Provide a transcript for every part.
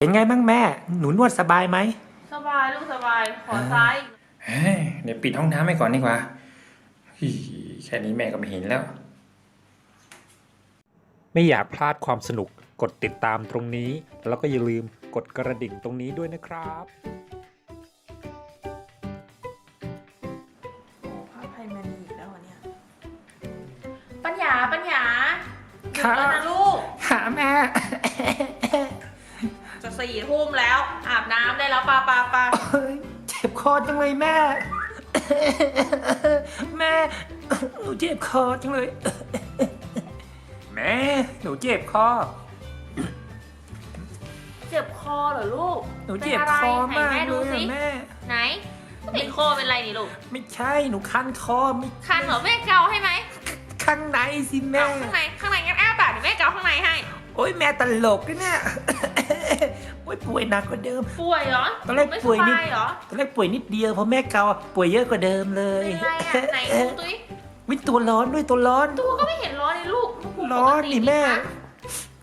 เป็นไงบ้างแม่ หนูนวดสบายไหม สบายลูกสบาย ขอซ้ายอีกเฮ้ยเดี๋ยวปิดห้องน้ำไปก่อนดีกว่าฮีแค่นี้แม่ก็ไม่เห็นแล้ว ไม่อยากพลาดความสนุก กดติดตามตรงนี้ แล้วก็อย่าลืมกดกระดิ่งตรงนี้ด้วยนะครับโอ้พระภัยมณีอีกแล้วเหรอเนี่ย ปัญญาปัญญาหยุดครับแล้วนะลูก หาแม่จะ สี่ทุ่มแล้ว อาบน้ำได้แล้วปาปาปาเฮ้ยเจ็บคอจังเลยแม่ แม่ หนูเจ็บคอจังเลย แม่ หนูเจ็บคอ เจ็บคอเหรอลูกหนูเจ็บป็นคไรอมากไหนแม่เลดูยสิอะแม่ ไหนติดคอเป็นไรนี่ลูกไม่ใช่ หนูคันคอไม่คันเหรอแม่เกาให้ไหมข้างในสิแม่ เอาข้างในข้างในงั้นอ้าปากเดี๋ยวแม่เกาข้างในให้ โอ้ยแม่ตลกนะเนี่ย โอ้ยป่วยหนักกว่าเดิม ป่วยเหรอตอนแรกไม่ป่วยนิดสบายเหรอตอนแรกป่วยนิดเดียวพอแม่เกาป่วยเยอะกว่าเดิมเลยเป็นไรอะไหนดูตุ้ยวิตัวร้อนด้วยตัวร้อน ตัวก็ไม่เห็นร้อนเลยลูกลูกปกติร้อนนี่แม่ คะ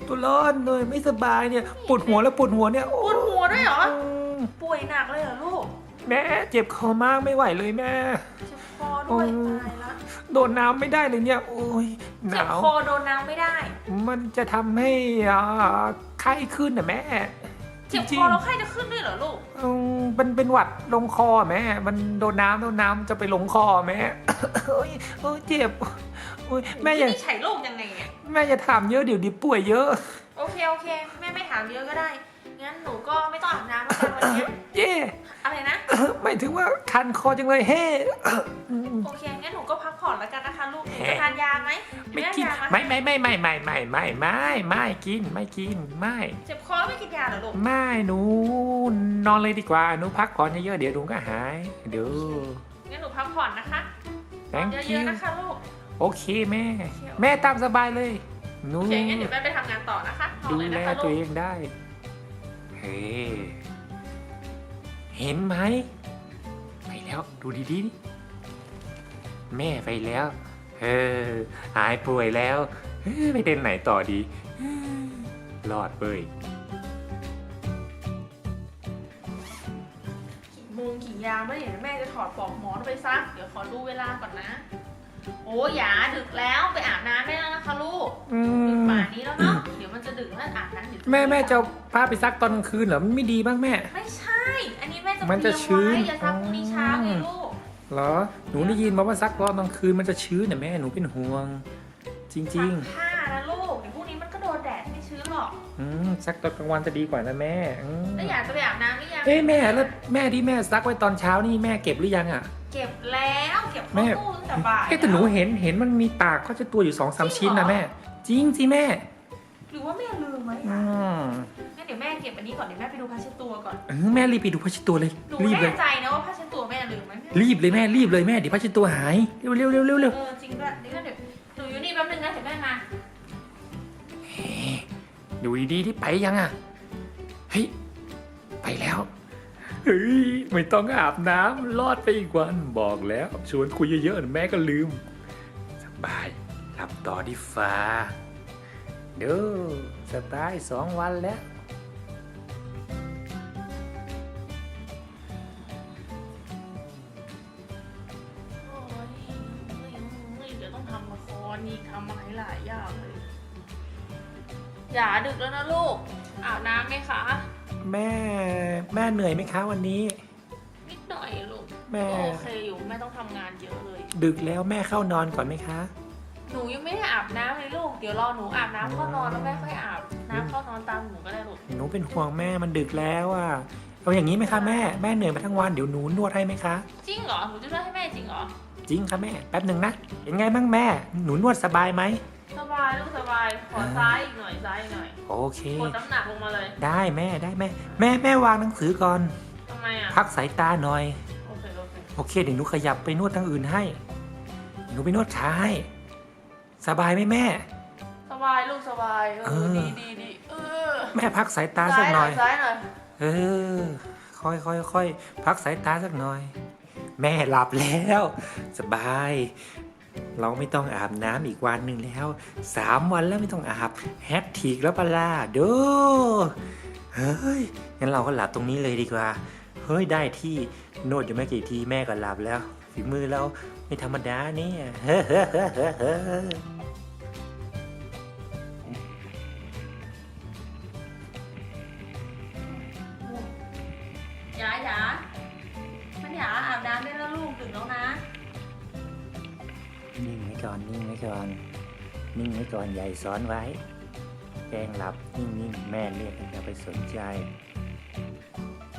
ตัวร้อนเลยไม่สบายเนี่ยปวดหัวแล้วปวดหัวเนี่ยปวดหัวด้วยเหรออืมป่วยหนักเลยเหรอลูกแม่เจ็บคอมากไม่ไหวเลยแม่ เจ็บคอด้วยโอ้ ตายละโดนน้ำไม่ได้เลยเนี่ย โอ้ยหเจ็บนาว คอโดนน้ำไม่ได้ มันจะทำให้อ่าไข้ขึ้นนะแม่ เจ็บจริคงอๆ แล้วไข้จะขึ้นด้วยเหรอลูก อืมเป็นเป็นหวัดลงคอแม่ มันโดนน้ำโดนน้ำจะไปลงคอแม่ โอ้ยโอ้ยเจ็บโอ้ยแม่อย่านี่ใช้โรคยังไงเนี่ยแม่อย่าถามเยอะเดี๋ยวดิป่วยเยอะ โอเคโอเค แม่ไม่ถามเยอะก็ได้ งั้นหนูก็ไม่ต้องอาบน้ำแล้วกันวันเนี้ย เย่อะไรนะหมายถึงว่าคันคอจังเลยเฮ้อืมโอเค งั้นหนูก็พักผ่อนแล้วกันนะคะลูกหนูจะทานยาไหมไม่แม่กินยามาไม่ไม่ไม่ไม่ไม่ไม่ไม่ไม่ไม่กินไม่กินไม่เจ็บคอแล้วไม่กินยาเหรอลูก ไม่หนูนอนเลยดีกว่าหนูพักผ่อนเยอะๆเดี๋ยวหนูก็หายเดี๋ยวงั้นหนูพักผ่อนนะคะนอน thank เย you อะๆนะคะลูก โอเคแม่ แม่ตามสบายเลยหนูโอเค งั้นเดี๋ยวแม่ไปทำงานต่อนะคะนอนดูเลยแลนะคะตัวลูเอกงได้ เฮ้ เห็นไหมไป แล้ว ดูดีๆดิแม่ไปแล้ว เออ หายป่วยแล้วเออไปเดินไหนต่อดีเออรอดเว้ยกี่โมงกี่ยามแล้วเดี๋ยวแม่จะถอดปลอกหมอนไปซัก เดี๋ยวขอดูเวลาก่อนนะ โอ้ยาดึกแล้วไปอาบน้ำได้แล้วนะคะลูกอืดึกมป่านนี้แล้วเนาะเดี๋ยวมันจะดึกแล้วอาบน้ำเดี๋ยวแม่แม่จะเอาผ้าไปซักตอนกลางคืนเหรอมันไม่ดีบ้างแม่ ไม่ใช่ อันนี้แม่จะมันจะเตรียชื้นไว้อย่าซักพรุ่งนี้เช้า ไงลูกเหรอ หนูได้ยินมาว่าซักตอนกลางคืนมันจะชื้นน่ะแม่ หนูเป็นห่วง จริง ซักผ้านะลูกเดี๋ยวพรุ่งนี้มันก็โดนแดดไม่ชื้นหรอก ๆ อืมซักตอนกลางวันจะดีกว่านะแม่อืมแล้วอยากจะไปอาบน้ำหรือยังเอ้ยแม่แล้วแม่ที่แม่ซักไว้ตอนเช้านี่แม่เก็บหรือยังอะ เก็บแล้วเก็บแม่เข้าตู้ตั้งแต่บ่ายเอ้ยแต่หนูล้วเห็นเห็นมันมีตากเขาจะตัวอยู่สองสามชิ้นนะแม่ จริงสิแม่ หรือว่าแม่ลืมไว้อือะมงั้นเดี๋ยวแม่เก็บอันนี้ก่อนเดี๋ยวแม่ไปดูผ้าเช็ดตัวก่อน เออแม่รีบไปดูพัชตัวเลย หนูรีบเลแน่ย ใจนะว่าผ้าเช็ดตัวแม่ลืมไหม รีบเลยแม่รีบเลยแม่เดี๋ยวพัชตัวหายเร็วเร็วเร็วเร็วเร็วเออจริงด้วยนี่ก็เดี๋ยวหนูอยู่นี่แป๊บนึงนะเดี๋ยวแม่มาดูดีๆที่ไปยังอะเฮ้ยไปแล้วเฮ้ยไม่ต้องอาบน้ำรอดไปอีกวันบอกแล้วชวนคุยเยอะๆแม่ก็ลืมสบายหลับต่อดีฟ้าเด้อสบายสองวันแล้วำละครอีกทำอะไรหลายอย่างเลย อย่าดึกแล้วนะลูก อาบน้ำไหมคะ แม่แม่เหนื่อยไหมคะวันนี้ นิดหน่อยลูกแม่ ก็โอเคอยู่แม่ต้องทำงานเยอะเลย ดึกแล้วแม่เข้านอนก่อนไหมคะ หนูยังไม่ได้อาบน้ำเลยลูก เดี๋ยวรอหนูอาบน้ำเข้านอนแล้วแม่ค่อยอาบน้ำเข้านอนตามหนูก็ได้ลูก หนูเป็นห่วงแม่มันดึกแล้วอะ เอาอย่างนี้ไหมคะแม่แม่เหนื่อยมาทั้งวันเดี๋ยวหนูนวดให้ไหมคะ จริงเหรอหนูจะช่วยให้แม่จริงเหรอจริงค่ะแม่แป๊บหนึ่งนะเป็นไงบ้างแม่ หนูนวดสบายไหมสบายลูกสบายขอซ้ายอีกหน่อยซ้ายอีกหน่อยโอเคกดน้ำหนักลงมาเลย ได้แม่ได้แม่ แม่แม่วางหนังสือก่อนทำไมอะพักสายตาหน่อยโอเคโอเคโอเคเดี๋ยวหนูขยับไปนวดทางอื่นให้หนูไปนวดขาให้สบายไหมแม่ สบายลูกสบายเอเอออดีดีดีเออแม่พักสายตาสัซ้ากยหหน่น่ออยยซ้ายหน่อย เออ ค่อยค่อยค่อยพักสายตาสักหน่อย แม่หลับแล้ว สบาย เราไม่ต้องอาบน้ำอีกวันหนึ่งแล้วสามวันแล้วไม่ต้องอาบแฮตทีกแล้วปะลาเด้อเฮ้ยงั้นเราก็หลับตรงนี้เลยดีกว่า เฮ้ยได้ที่โนดอยู่ไม่กี่ทีแม่ก็หลับแล้ว ฝีมือเราไม่ธรรมดาเนี่ยเฮ้อ นิ่งไว้ก่อนนิ่งไว้ก่อนนิ่งไว้ก่อนใหญ่ซ้อนไว้แกล้งหลับนิ่งๆแม่เรียกอย่าไปสนใจ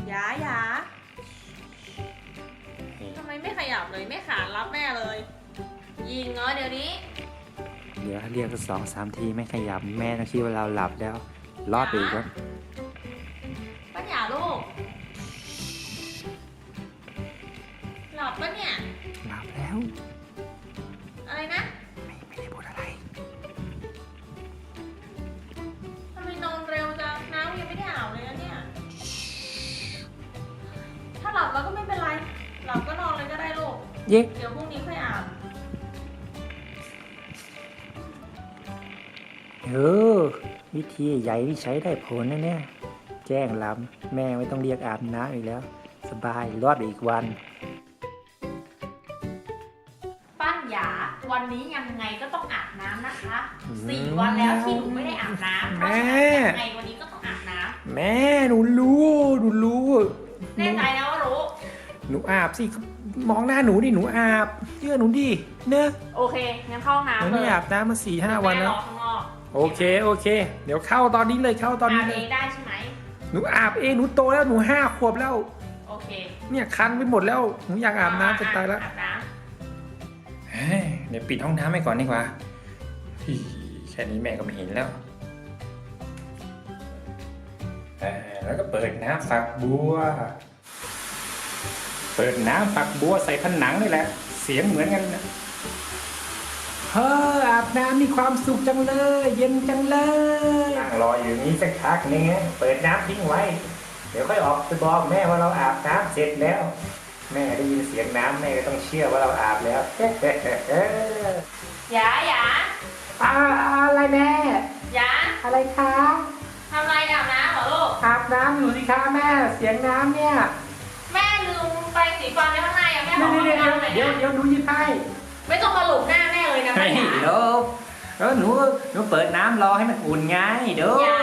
หยาหยาเฮ้ยทำไมไม่ขยับเลยไม่ขานรับแม่เลย ยิงเหรอเดี๋ยวนี้ เดี๋ยวเรียกสักสองสามทีไม่ขยับแม่ต้องคิดว่าเราหลับแล้ว รอดไปอีกครับ เย็กเดี๋ยวพรุ่งนี้ค่อยอาบเออวิธีใหญ่ที่ใช้ได้ผลนะเนี่ย แจ้งหลับแม่ไม่ต้องเรียกอาบน้ำอีกแล้ว สบายรอดไปอีกวันป้านหยาวันนี้ยังไงก็ต้องอาบน้ำนะคะอืมสี่วันแล้วที่หนูไม่ได้อาบน้ำเพราะฉะนั้นแม่ยังไงวันนี้ก็ต้องอาบน้แม่หนูรู้หนูรู้ำแน่ใจนะว่ารู้หนูอาบสิ มองหน้าหนูดิหนูอาบเชื่อหนูดิเนอะโอเค งั้นเข้าห้องหนูน้ำเลไม่ยอาบน้ำมาสี่ห้าวันแล้วแม่รอข้างนอกโอเคโอเค เดี๋ยวเข้าตอนนี้เลยเข้าตอนอานี้บเลเอย งได้ใช่ไหม หนูอาบเองหนูโตแล้วหนูห้าขวบแล้ว โอเคเนี่ยคันไปหมดแล้วหนูอยากอาบน้ำจะตายแล้วอาบน้เฮ้ยเดี๋ยวปิดห้องน้ำให้ก่อนดีกว่าฮี่แค่นี้แม่ก็ไม่เห็นแล้วเอ่อแล้วก็เปิดน้ำฝักบัว เปิดน้ำฝักบัวใส่ผนังนี่แหละ เสียงเหมือนกันนะเฮ้ออาบน้ำมีความสุขจังเลย เย็นจังเลยนั่งรออยู่นี้สักพักนึงนะเปิดน้ำทิ้งไว้ เดี๋ยวค่อยออกไปบอกแม่ว่าเราอาบน้ำเสร็จแล้ว แม่ได้ยินเสียงน้ำแม่ก็ต้องเชื่อว่าเราอาบแล้วำหยาหยาอะอะไรแม่หยาอะไรคะทำอะไรอาบน้ำเหรอลูกอาบน้ำอยู่สิคะแม่ เสียงน้ำเนี่ยแม่ลืม ไปสีฟันไว้ข้างในอะแม่บเดี๋อยกวว่าเดี๋ยวทำอะไรเดี๋ยวเดี๋ยวหนูหยิบให้ไม่ต้องมาหลบหน้าแม่เลยนะเฮ้แม่ยหยาเดี๋ยวแล้วหนูหนูเปิดน้ำรอให้มันอุ่นไงเดี๋ยวหยา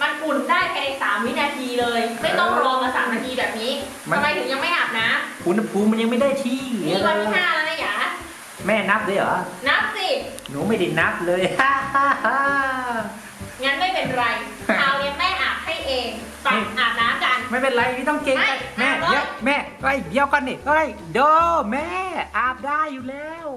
มันอุ่นได้ภายในสามวินาทีเลย ไม่ต้องรอมาสามนาทีแบบนี้มันทำไมถึงยังไม่อาบน้อุณหภูมิมันยังไม่ได้ที่ำนี่วันที่ห้าแล้วนะหยาแม่นับด้วยเหรอ นับสิ หนูไม่ได้นับเลย ฮ่าฮ่าฮ่างั้นไม่เป็นไรคราวนี้แม่อาบให้เอง ไปอาบน้ำกัน ไม่เป็นไรไม่ต้องเกรงใจไม่แม่อาบเลย เดี๋ยวแม่ไอ้ยเดี๋ยวก่อนนี่เฮ้ยโดแม่อาบได้อยู่แล้ว